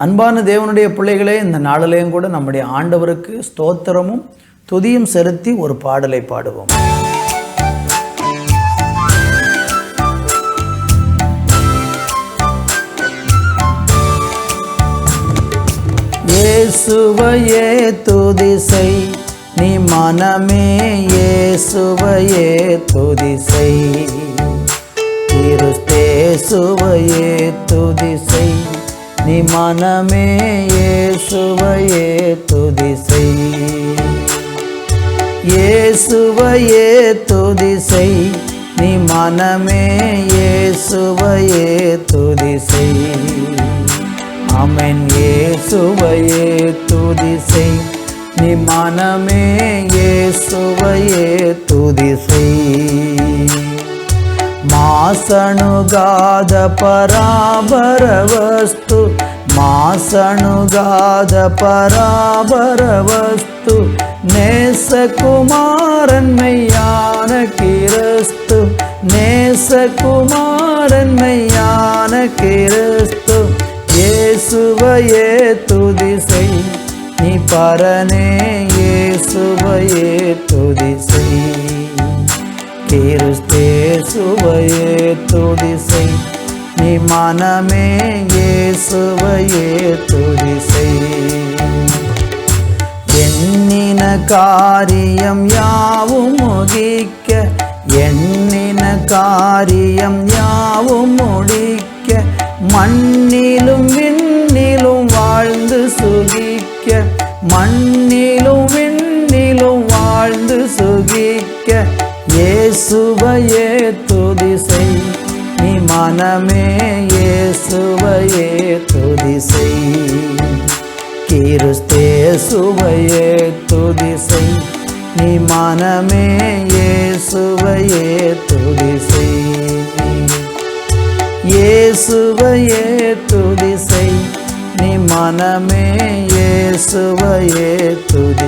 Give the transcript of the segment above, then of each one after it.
அன்பான தேவனுடைய பிள்ளைகளே இந்த நாளிலேயும் கூட நம்முடைய ஆண்டவருக்கு ஸ்தோத்திரமும் துதியும் செலுத்தி ஒரு பாடலை பாடுவோம். இயேசுவையே துதிசை நீ மனமே இயேசுவையே துதிசை கிறிஸ்தேசுவையே துதிசை நீ மனமே இயேசுவையே துதி செய். இயேசுவையே துதி செய். நீ மனமே இயேசுவையே துதி செய். அமன் இயேசுவையே துதி செய். நீ மனமே இயேசுவையே துதி செய். मासणुगाद पराभरवस्तु मासणुगाद पराभरवस्तु ने स कुमारन् मया यिरस्तु ने स कुमारन् मया यस्तु तु दिसै। கிறிஸ்தேசுவையே துதிசை. நீ மனமே இயேசுவையே துதிசை. எண்ணின காரியம் யாவும் முகிக்க. எண்ணின காரியம் யாவும் முடிக்க மண்ணிலும் விண்ணிலும் வாழ்ந்து சுகிக்க. மண்ணிலும் விண்ணிலும் வாழ்ந்து சுகிக்க. இயேசுவையே துதிசை நீ மனமே இயேசுவையே துதிசை கிறிஸ்தேசுவையே துதிசை நீ மனமே இயேசுவையே துதிசை இயேசுவையே துதிசை நீ மனமே இயேசுவையே துதி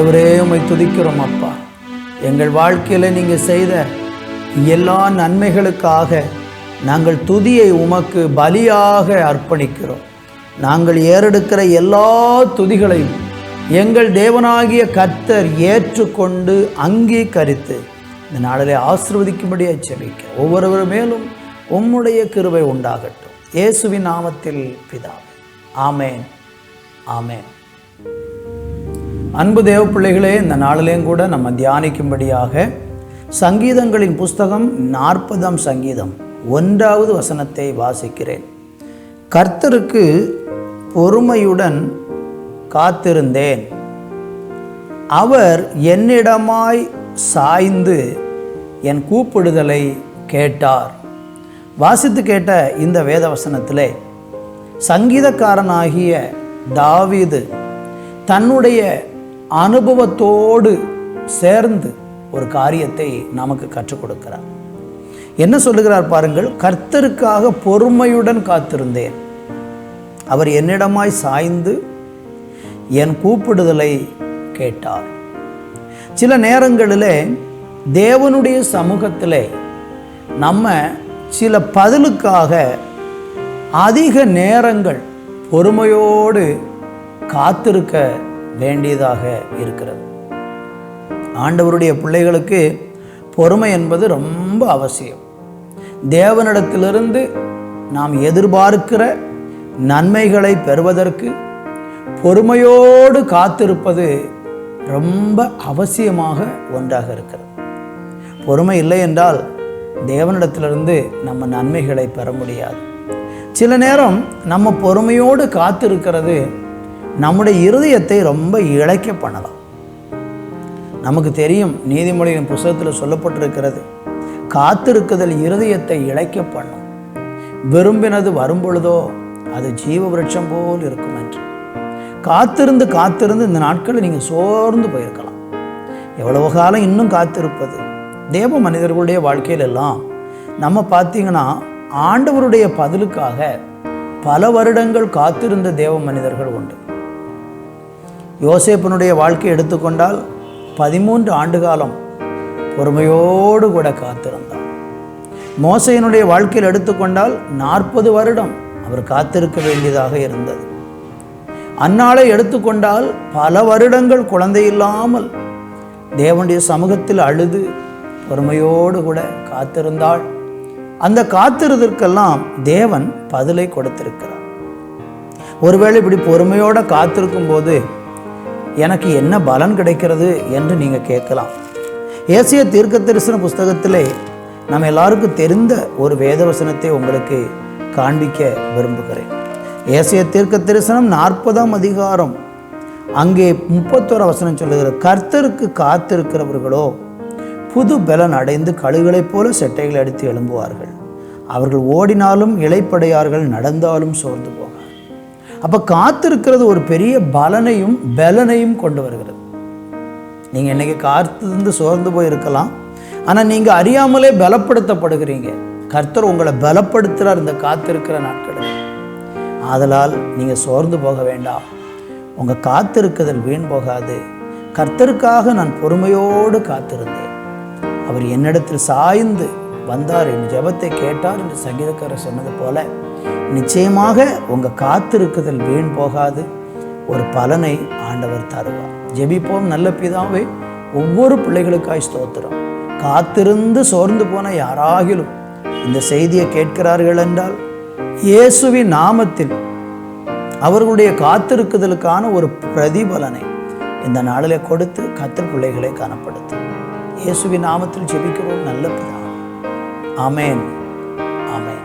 ஆண்டவரே உம்மை துதிக்கிறோம் அப்பா. எங்கள் வாழ்க்கையில் நீங்கள் செய்த எல்லா நன்மைகளுக்காக நாங்கள் துதியை உமக்கு பலியாக அர்ப்பணிக்கிறோம். நாங்கள் ஏறெடுக்கிற எல்லா துதிகளையும் எங்கள் தேவனாகிய கர்த்தர் ஏற்றுக்கொண்டு அங்கீகரித்து இந்த நாளிலே ஆசிர்வதிக்கும்படியாக செபிக்க ஒவ்வொருவர் மேலும் உம்முடைய கிருவை உண்டாகட்டும். இயேசுவின் நாமத்தில் பிதா ஆமேன். ஆமேன். அன்பு தேவ பிள்ளைகளே இந்த நாளிலேயும் கூட நம்ம தியானிக்கும்படியாக சங்கீதங்களின் புஸ்தகம் நாற்பதாம் சங்கீதம் ஒன்றாவது வசனத்தை வாசிக்கிறேன். கர்த்தருக்கு பொறுமையுடன் காத்திருந்தேன். அவர் என்னிடமாய் சாய்ந்து என் கூப்பிடுதலை கேட்டார். வாசித்து கேட்ட இந்த வேத வசனத்திலே சங்கீதக்காரனாகிய தாவீது தன்னுடைய அனுபவத்தோடு சேர்ந்து ஒரு காரியத்தை நமக்கு கற்றுக் கொடுக்கிறார் என்ன சொல்லுகிறார் பாருங்கள் கர்த்தருக்காக பொறுமையுடன் காத்திருந்தேன். அவர் என்னிடமாய் சாய்ந்து என் கூப்பிடுதலை கேட்டார். சில நேரங்களில் தேவனுடைய சமூகத்தில் நம்ம சில பதிலுக்காக அதிக நேரங்கள் பொறுமையோடு காத்திருக்க வேண்டியதாக இருக்கிறது. ஆண்டவருடைய பிள்ளைகளுக்கு பொறுமை என்பது ரொம்ப அவசியம். தேவனிடத்திலிருந்து நாம் எதிர்பார்க்கிற நன்மைகளை பெறுவதற்கு பொறுமையோடு காத்திருப்பது ரொம்ப அவசியமாக ஒன்றாக இருக்கிறது. பொறுமை இல்லை என்றால் தேவனிடத்திலிருந்து நம்ம நன்மைகளை பெற முடியாது. சில நேரம் நம்ம பொறுமையோடு காத்திருக்கிறது நம்முடைய இருதயத்தை ரொம்ப இழைக்க பண்ணலாம். நமக்கு தெரியும் நீதிமொழியின் புஸ்தகத்தில் சொல்லப்பட்டிருக்கிறது காத்திருக்குதல் இருதயத்தை இழைக்க பண்ணும். விரும்பினது வரும்பொழுதோ அது ஜீவ விருட்சம் போல் இருக்கும் என்று. காத்திருந்து காத்திருந்து இந்த நாட்களில் நீங்கள் சோர்ந்து போயிருக்கலாம். எவ்வளவு காலம் இன்னும் காத்திருப்பது? தேவ மனிதர்களுடைய வாழ்க்கையில் எல்லாம் நம்ம பார்த்தீங்கன்னா ஆண்டவருடைய பதிலுக்காக பல வருடங்கள் காத்திருந்த தேவ மனிதர்கள் உண்டு. யோசேப்பனுடைய வாழ்க்கை எடுத்துக்கொண்டால் பதிமூன்று ஆண்டு காலம் பொறுமையோடு கூட காத்திருந்தார் மோசையினுடைய வாழ்க்கையில் எடுத்துக்கொண்டால் நாற்பது வருடம் அவர் காத்திருக்க வேண்டியதாக இருந்தது. அந்நாளை எடுத்துக்கொண்டால் பல வருடங்கள் குழந்தை இல்லாமல் தேவனுடைய சமூகத்தில் அழுது பொறுமையோடு கூட காத்திருந்தாள். அந்த காத்திருதற்கெல்லாம் தேவன் பதிலை கொடுத்திருக்கிறார். ஒருவேளை இப்படி பொறுமையோடு காத்திருக்கும் போது எனக்கு என்ன பலன் கிடைக்கிறது என்று நீங்கள் கேட்கலாம். ஏசிய தீர்க்க தரிசன புஸ்தகத்திலே நம்ம எல்லாருக்கும் தெரிந்த ஒரு வேதவசனத்தை உங்களுக்கு காண்பிக்க விரும்புகிறேன். ஏசிய தீர்க்க தரிசனம் நாற்பதாம் அதிகாரம் அங்கே முப்பத்தோரு வசனம் சொல்லுகிற கர்த்தருக்கு காத்திருக்கிறவர்களோ புது பலன் அடைந்து கழுகுகளைப் போல செட்டைகளை அடித்து எழும்புவார்கள். அவர்கள் ஓடினாலும் இளைப்படையார்கள் நடந்தாலும் சோர்ந்து போவார் அப்போ காத்திருக்கிறது ஒரு பெரிய பலனையும் பலனையும் கொண்டு வருகிறது. நீங்கள் இன்றைக்கி காத்திருந்து சோர்ந்து போயிருக்கலாம். ஆனால் நீங்கள் அறியாமலே பலப்படுத்தப்படுகிறீங்க. கர்த்தர் உங்களை பலப்படுத்துகிறார் இந்த காத்திருக்கிற நாட்களில். ஆதலால் நீங்கள் சோர்ந்து போக வேண்டாம். உங்கள் காத்திருக்குதல் வீண் போகாது. கர்த்தருக்காக நான் பொறுமையோடு காத்திருந்தேன். அவர் என்னிடத்தில் சாய்ந்து வந்தார் என் ஜெபத்தை கேட்டார் என்று சங்கீதக்காரர் சொன்னது போல நிச்சயமாக உங்கள் காத்திருக்குதல் வீண் போகாது. ஒரு பலனை ஆண்டவர் தருவார். ஜெபிப்போம் நல்ல பிதாவே ஒவ்வொரு பிள்ளைகளுக்காய் ஸ்தோத்திரம். காத்திருந்து சோர்ந்து போன யாராகிலும் இந்த செய்தியை கேட்கிறார்கள் என்றால் இயேசுவின் நாமத்தில் அவர்களுடைய காத்திருக்குதலுக்கான ஒரு பிரதிபலனை இந்த நாளில் கொடுத்து கத்திர பிள்ளைகளை காணப்படுத்தும் இயேசுவின் நாமத்தில் ஜெபிக்கிறோம் நல்ல பிதா. ஆமேன் ஆமேன்